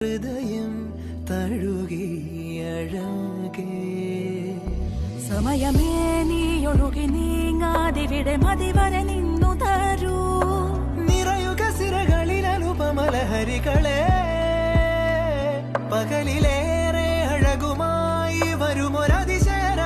ഹൃദയം തഴുകിയഴകേ സമയമേ നീ ഒഴുകി നീങ്ങാതിവിടെ മതിവരെ നിന്നു തരൂ. നിറയുക സിരകളിൽ അനുപമലഹരികളെ. പകലിലേറെ അഴകുമായി വരുമൊരതിശയരാമു